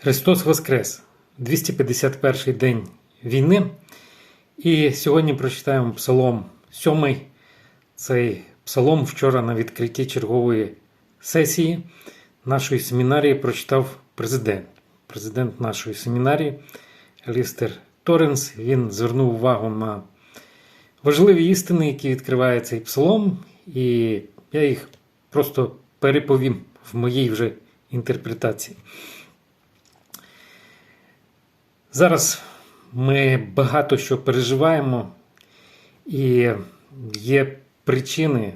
Христос Воскрес! 251 день війни. І сьогодні прочитаємо Псалом 7. Цей псалом вчора на відкритті чергової сесії нашої семінарії прочитав президент. Президент нашої семінарії Лістер Торренс. Він звернув увагу на важливі істини, які відкриває цей псалом, і я їх просто переповім в моїй вже інтерпретації. Зараз ми багато що переживаємо, і є причини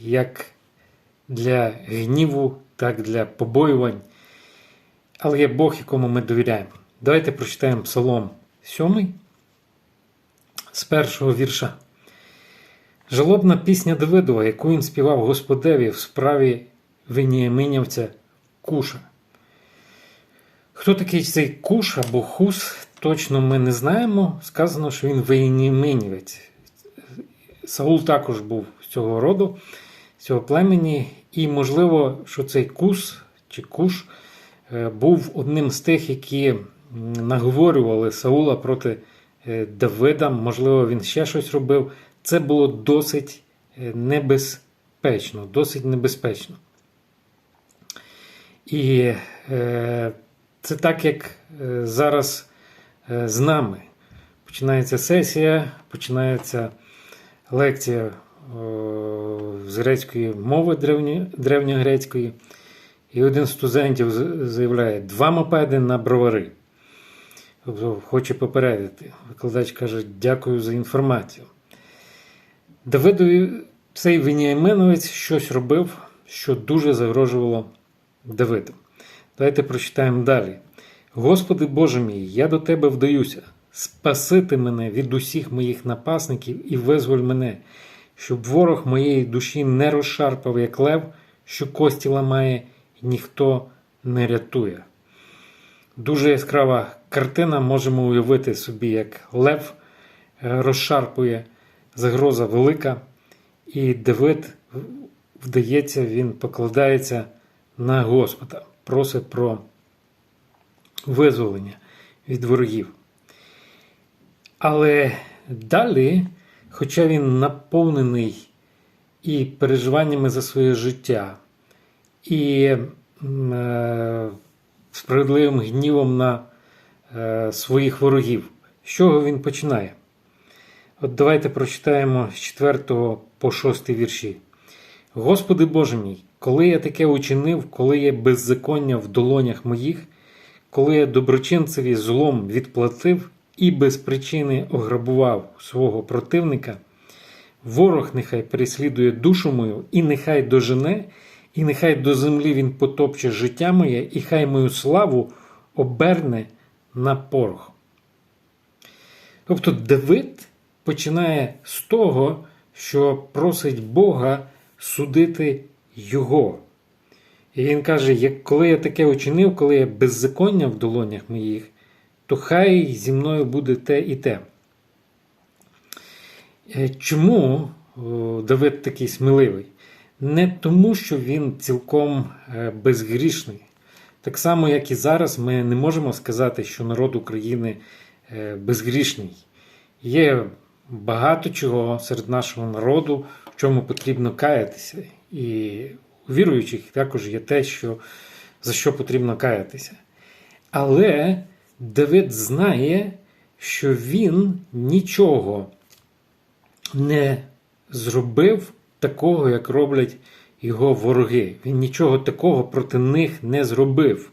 як для гніву, так і для побоювань. Але є Бог, якому ми довіряємо. Давайте прочитаємо Псалом 7 з першого вірша. Жалобна пісня Давидова, яку він співав Господеві в справі Веніаминівця Куша. Хто такий цей Куш або Хус, точно ми не знаємо. Сказано, що він Веніаминівець. Саул також був з цього роду, з цього племені, і можливо, що цей Кус чи Куш е, був одним з тих, які наговорювали Саула проти е, Давида. Можливо, він ще щось робив. Це було досить е, небезпечно, досить небезпечно. І е, це так, як е, зараз е, з нами. Починається сесія, починається лекція з грецької мови древньогрецької. І один з студентів заявляє два мопеди на бровари. Тобто хоче попередити. Викладач каже, дякую за інформацію. Давидові цей Веніаминовець щось робив, що дуже загрожувало Давиду. Давайте прочитаємо далі. Господи Боже мій, я до Тебе вдаюся, спасити мене від усіх моїх напасників і визволь мене, щоб ворог моєї душі не розшарпав, як лев, що кості ламає, і ніхто не рятує. Дуже яскрава картина, можемо уявити собі, як лев розшарпує, загроза велика, і Давид вдається, він покладається на Господа, просить про визволення від ворогів. Але далі, хоча він наповнений і переживаннями за своє життя, і е, справедливим гнівом на е, своїх ворогів, з чого він починає? От давайте прочитаємо з 4 по 6 вірші. Господи Боже мій, коли я таке учинив, коли є беззаконня в долонях моїх, коли я доброчинцеві злом відплатив і без причини ограбував свого противника, ворог нехай переслідує душу мою, і нехай дожене, і нехай до землі він потопче життя моє, і хай мою славу оберне на порох. Тобто Давид починає з того, що просить Бога судити його. І він каже: як коли я таке учинив, коли я беззаконня в долонях моїх, то хай зі мною буде те і те. Е, чому Давид такий сміливий? Не тому, що він цілком е, безгрішний. Так само, як і зараз, ми не можемо сказати, що народ України е, безгрішний. Є багато чого серед нашого народу, в чому потрібно каятися. І у віруючих також є те, що, за що потрібно каятися. Але Давид знає, що він нічого не зробив такого, як роблять його вороги. Він нічого такого проти них не зробив.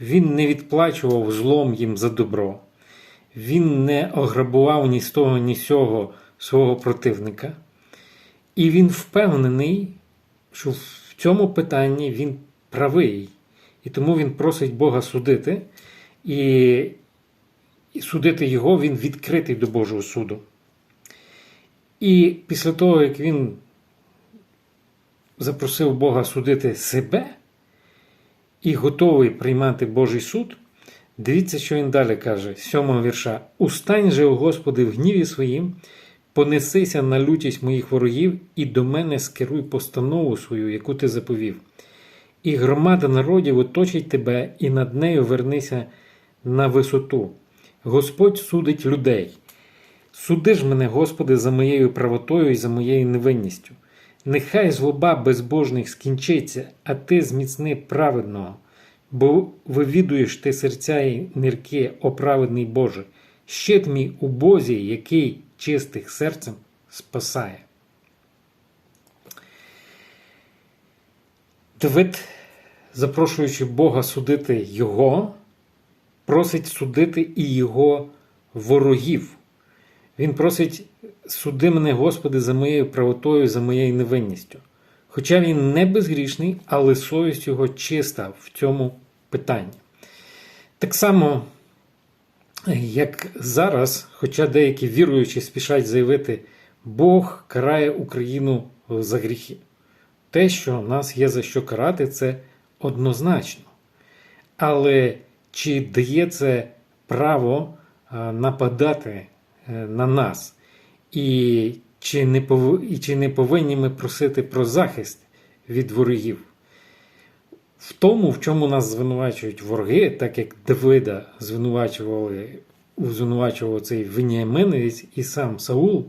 Він не відплачував злом їм за добро. Він не ограбував ні з того, ні з цього свого противника. І він впевнений, що в цьому питанні він правий. І тому він просить Бога судити, і, і судити його він відкритий до Божого суду. І після того, як він запросив Бога судити себе і готовий приймати Божий суд, дивіться, що він далі каже, сьомого вірша: Устань же, о Господи, в гніві своїм, понесися на лютість моїх ворогів, і до мене скеруй постанову свою, яку ти заповів. і громада народів оточить тебе, і над нею вернися на висоту. Господь судить людей. Суди ж мене, Господи, за моєю правотою і за моєю невинністю. Нехай злоба безбожних скінчиться, а ти зміцни праведного, бо вивідуєш ти серця і нирки, о праведний Боже, щит мій у Бозі, який чистих серцем спасає. Давид, запрошуючи Бога судити його, просить судити і його ворогів. Він просить суди мене, Господи, за моєю правотою, за моєю невинністю. Хоча він не безгрішний, але совість його чиста в цьому питанні. Так само, як зараз, хоча деякі віруючі спішать заявити, Бог карає Україну за гріхи. Те, що нас є за що карати, це однозначно. Але чи дає це право нападати е, на нас? І чи не пов... і чи не повинні ми просити про захист від ворогів? В тому, в чому нас звинувачують вороги, так як Давида звинувачували, звинувачував цей Веніаминовець і сам Саул,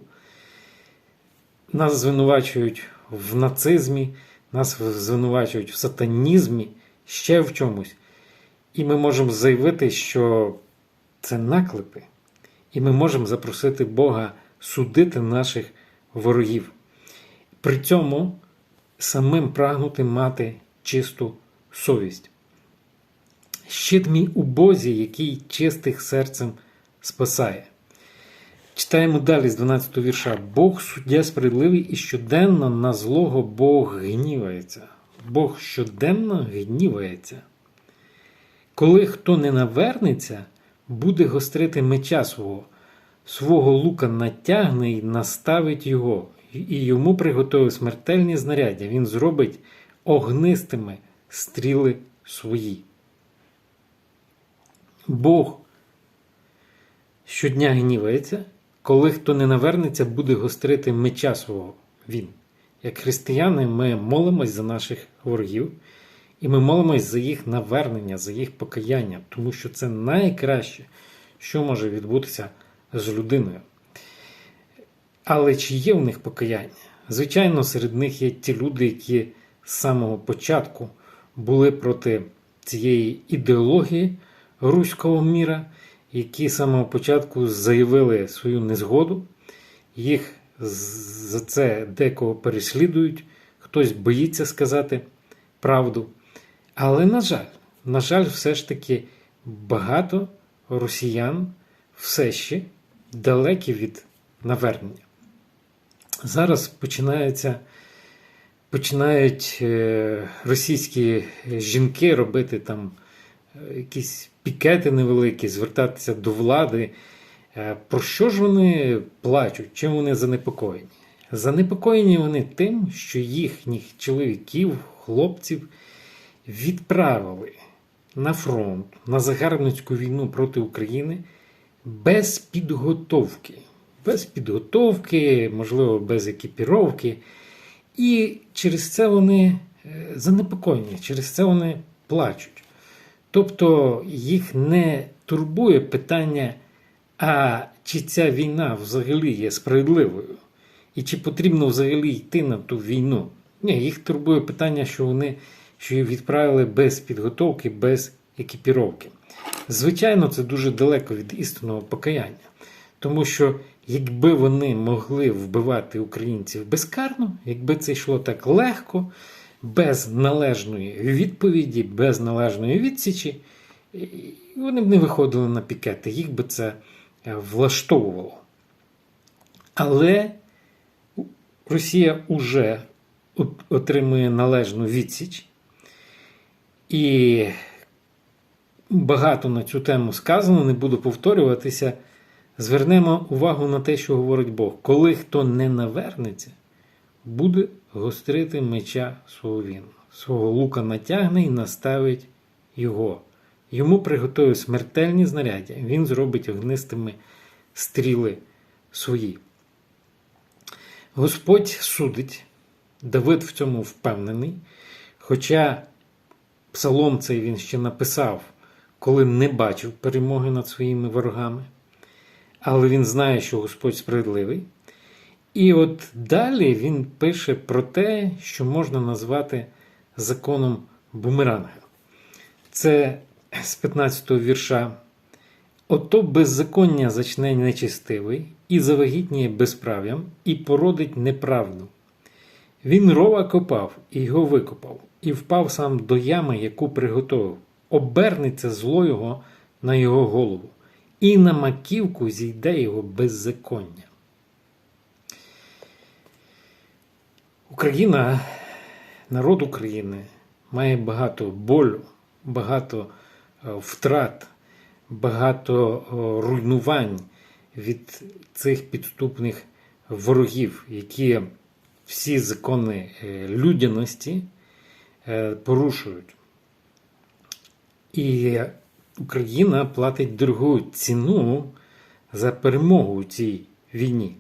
нас звинувачують в нацизмі, нас звинувачують в сатанізмі, ще в чомусь. І ми можемо заявити, що це наклепи. І ми можемо запросити Бога судити наших ворогів. При цьому самим прагнути мати чисту совість. Щит мій у Бозі, який чистих серцем спасає. Читаємо далі з 12 вірша. Бог суддя справедливий і щоденно на злого Бог гнівається. Бог щоденно гнівається. Коли хто не навернеться, буде гострити меча свого, свого лука натягне і наставить його, і йому приготує смертельні знаряддя. Він зробить огнистими стріли свої. Бог щодня гнівається, коли хто не навернеться, буде гострити меча свого він. Як християни, ми молимось за наших ворогів, і ми молимось за їх навернення, за їх покаяння, тому що це найкраще, що може відбутися з людиною. Але чи є в них покаяння? Звичайно, серед них є ті люди, які з самого початку були проти цієї ідеології руського міра, які з самого початку заявили свою незгоду. Їх за це декого переслідують, хтось боїться сказати правду. Але, на жаль, на жаль, все ж таки багато росіян все ще далекі від навернення. Зараз починається, починають е, російські жінки робити там е, якісь пікети невеликі, звертатися до влади. Е, Про що ж вони плачуть? Чим вони занепокоєні? Занепокоєні вони тим, що їхніх чоловіків, хлопців відправили на фронт на загарбницьку війну проти України без підготовки. Без підготовки, можливо, без екіпіровки. І через це вони е, занепокоєні, через це вони плачуть. Тобто їх не турбує питання, а чи ця війна взагалі є справедливою, і чи потрібно взагалі йти на ту війну. Ні, їх турбує питання, що вони що їх відправили без підготовки, без екіпіровки. Звичайно, це дуже далеко від істинного покаяння. Тому що якби вони могли вбивати українців безкарно, якби це йшло так легко, без належної відповіді, без належної відсічі, вони б не виходили на пікети, їх би це е, влаштовувало. Але Росія вже отримує належну відсіч. І багато на цю тему сказано, не буду повторюватися. Звернемо увагу на те, що говорить Бог. Коли хто не навернеться, буде гострити меча свого він. Свого лука натягне і наставить його. Йому приготує смертельні знаряддя, він зробить огнистими стріли свої. Господь судить, Давид в цьому впевнений. Хоча Псалом цей він ще написав, коли не бачив перемоги над своїми ворогами. Але він знає, що Господь справедливий. І от далі він пише про те, що можна назвати законом бумеранга. Це з 15-го вірша. Ото беззаконня зачне нечистивий, і завагітніє безправ'ям, і породить неправду. Він рова копав, і його викопав, і впав сам до ями, яку приготовив. Обернеться зло його на його голову, і на маківку зійде його беззаконня. Україна, народ України має багато болю, багато е, втрат, багато е, руйнувань від цих підступних ворогів, які всі закони е, людяності порушують. І Україна платить дорогу ціну за перемогу у цій війні.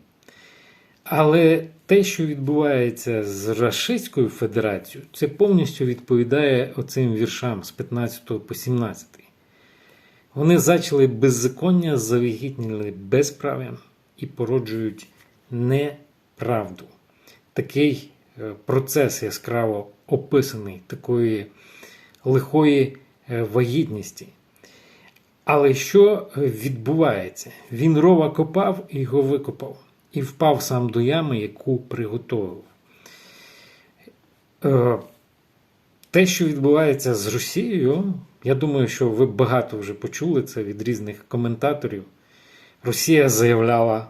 Але те, що відбувається з Рашистською Федерацією, це повністю відповідає оцим віршам з 15 по 17. Вони зачали беззаконня, завагітніли безправ'ям і породжують неправду. Такий е, процес яскраво описаний такої лихої е, вагітності. Але що відбувається? Він рова копав і його викопав, і впав сам до ями, яку приготовив. Е, Те, що відбувається з Росією, я думаю, що ви багато вже почули це від різних коментаторів. Росія заявляла,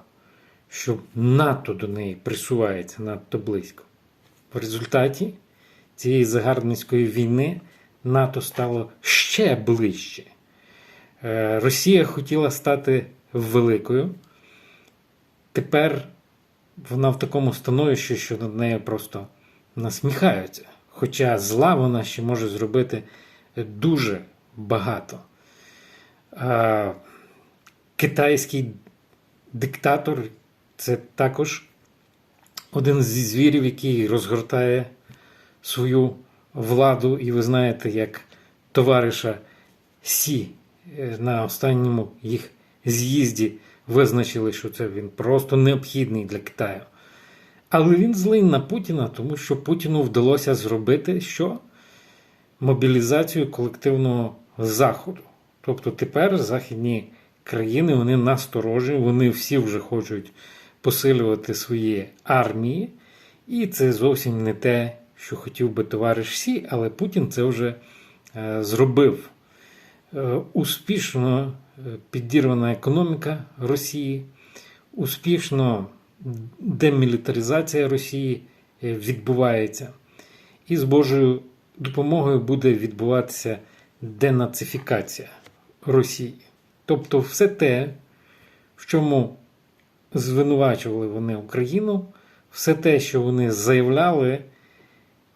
що НАТО до неї присувається надто близько. В результаті цієї загарбницької війни НАТО стало ще ближче. Е, Росія хотіла стати великою. Тепер вона в такому становищі, що над нею просто насміхаються. Хоча зла вона ще може зробити дуже багато. Китайський диктатор це також один зі звірів, який розгортає свою владу, і ви знаєте, як товариша Сі на останньому їх з'їзді визначили, що це він просто необхідний для Китаю. Але він злий на Путіна, тому що Путіну вдалося зробити що? Мобілізацію колективного Заходу. Тобто тепер західні країни вони насторожі, вони всі вже хочуть посилювати свої армії, і це зовсім не те, що хотів би товариш Сі, але Путін це вже е, зробив. Е, успішно е, підірвана економіка Росії, успішно демілітаризація Росії е, відбувається. І з Божою допомогою буде відбуватися денацифікація Росії. Тобто, все те, в чому звинувачували вони Україну, все те, що вони заявляли,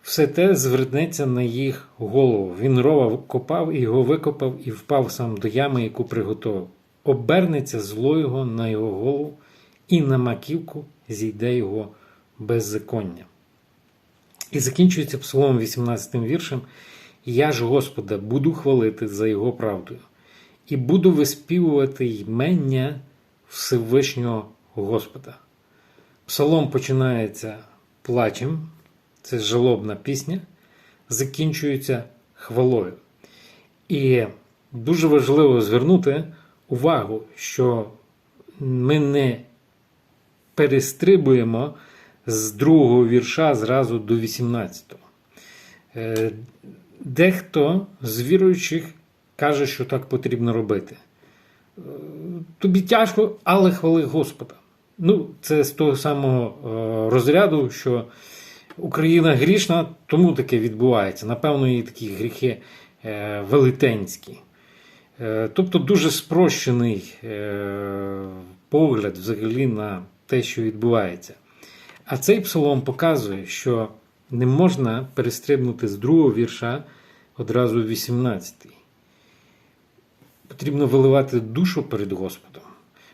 все те звернеться на їх голову. Він рова копав його викопав і впав сам до ями, яку приготував. Обернеться зло його на його голову, і на маківку зійде його беззаконня. І закінчується псалом 18 віршем. Я ж Господа буду хвалити за його правдою, і буду виспівувати ймення Всевишнього Господа. Псалом починається плачем, це жалобна пісня, закінчується хвалою. І дуже важливо звернути увагу, що ми не перестрибуємо з другого вірша зразу до 18-го. Е, Дехто з віруючих каже, що так потрібно робити. Е, Тобі тяжко, але хвали Господа. Ну, це з того самого е, розряду, що Україна грішна, тому таке відбувається. Напевно, і такі гріхи е, велетенські. Тобто дуже спрощений погляд взагалі на те, що відбувається. А цей псалом показує, що не можна перестрибнути з другого вірша одразу в 18. Потрібно виливати душу перед Господом.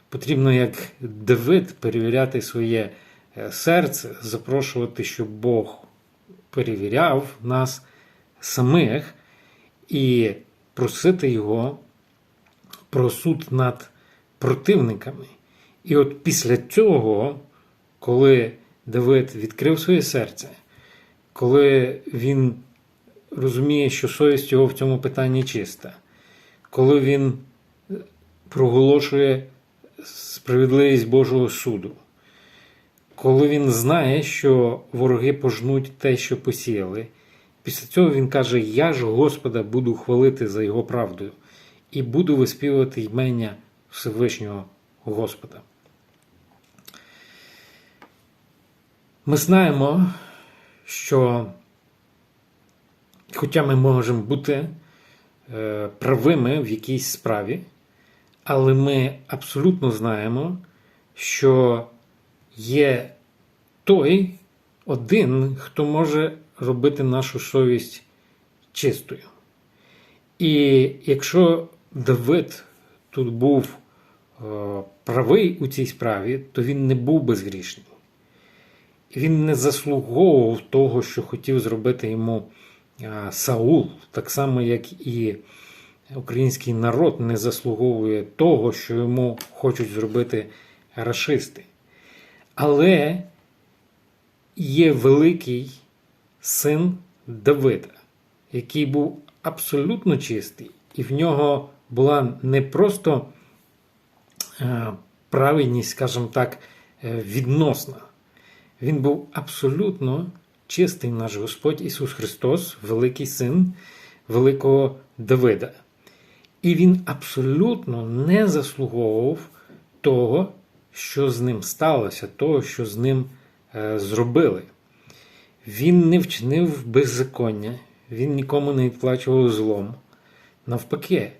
Потрібно, як Давид, перевіряти своє е, серце, запрошувати, щоб Бог перевіряв нас самих і просити його про суд над противниками. І от після цього, коли Давид відкрив своє серце, коли він розуміє, що совість його в цьому питанні чиста, коли він проголошує справедливість Божого суду, коли він знає, що вороги пожнуть те, що посіяли, після цього він каже: Я ж Господа буду хвалити за його правдою і буду виспівувати ймення Всевишнього Господа. Ми знаємо, що хоча ми можемо бути е, правими в якійсь справі, але ми абсолютно знаємо, що є той один, хто може робити нашу совість чистою. І якщо Давид тут був е, правий у цій справі, то він не був безгрішний. Він не заслуговував того, що хотів зробити йому е, Саул, так само, як і український народ не заслуговує того, що йому хочуть зробити рашисти. Але є великий син Давида, який був абсолютно чистий, і в нього була не просто е, праведність, скажімо так, е, відносна. Він був абсолютно чистий наш Господь Ісус Христос, великий син великого Давида. І він абсолютно не заслуговував того, що з ним сталося, того, що з ним е, зробили. Він не вчинив беззаконня, він нікому не відплачував злом. Навпаки.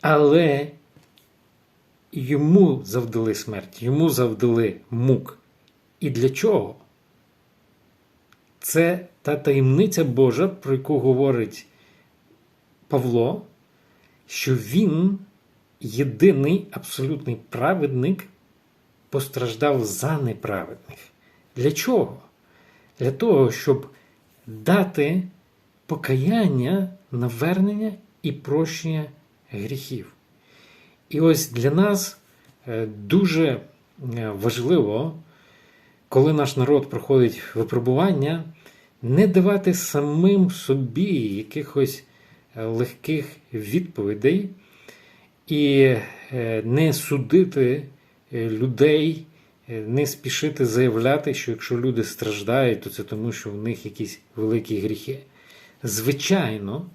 Але йому завдали смерть, йому завдали мук. І для чого? Це та таємниця Божа, про яку говорить Павло, що він, єдиний абсолютний праведник, постраждав за неправедних. Для чого? Для того, щоб дати покаяння, навернення і прощення гріхів. І ось для нас е, дуже е, важливо, коли наш народ проходить випробування, не давати самим собі якихось е, легких відповідей і не судити людей, не спішити заявляти, що якщо люди страждають, то це тому, що в них якісь великі гріхи. Звичайно,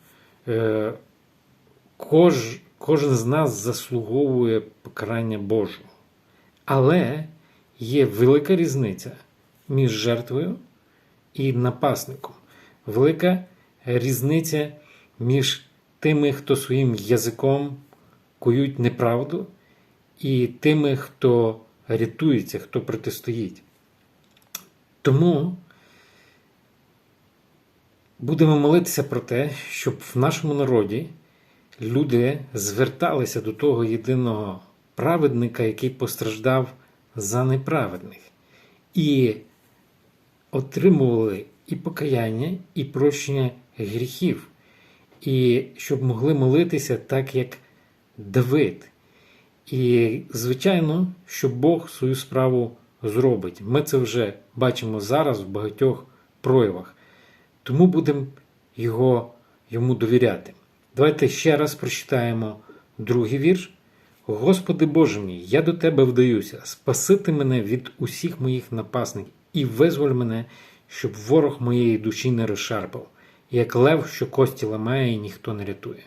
кож, кожен з нас заслуговує покарання Божого. Але є велика різниця між жертвою і напасником. Велика різниця між тими, хто своїм язиком кують неправду, і тими, хто рятується, хто протистоїть. Тому будемо молитися про те, щоб в нашому народі люди зверталися до того єдиного праведника, який постраждав за неправедних, і отримували і покаяння, і прощення гріхів, і щоб могли молитися так, як Давид. І, звичайно, що Бог свою справу зробить. Ми це вже бачимо зараз в багатьох проявах. Тому будемо його, йому довіряти. Давайте ще раз прочитаємо другий вірш. Господи Боже мій, я до Тебе вдаюся, спасити мене від усіх моїх напасників і визволь мене, щоб ворог моєї душі не розшарпав, як лев, що кості ламає і ніхто не рятує.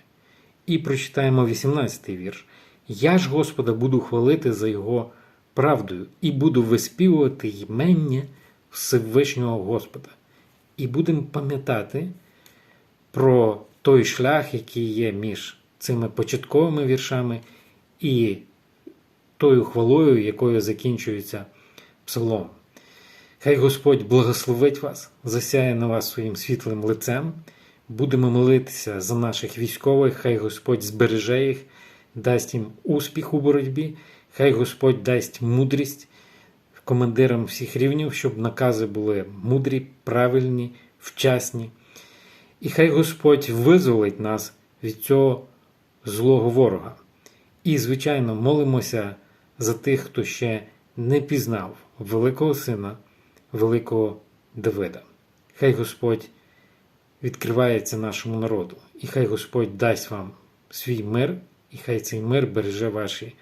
І прочитаємо 18-й вірш. Я ж Господа буду хвалити за Його правдою і буду виспівувати ймення Всевишнього Господа. І будемо пам'ятати про той шлях, який є між цими початковими віршами і тою хвалою, якою закінчується псалом. Хай Господь благословить вас, засяє на вас своїм світлим лицем. Будемо молитися за наших військових, хай Господь збереже їх, дасть їм успіх у боротьбі, хай Господь дасть мудрість командирам всіх рівнів, щоб накази були мудрі, правильні, вчасні. І хай Господь визволить нас від цього злого ворога. І, звичайно, молимося за тих, хто ще не пізнав великого сина, великого Давида. Хай Господь відкривається нашому народу, і хай Господь дасть вам свій мир, і хай цей мир береже ваші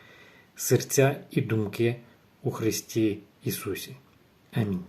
серця і думки у Христі Ісусі. Амінь.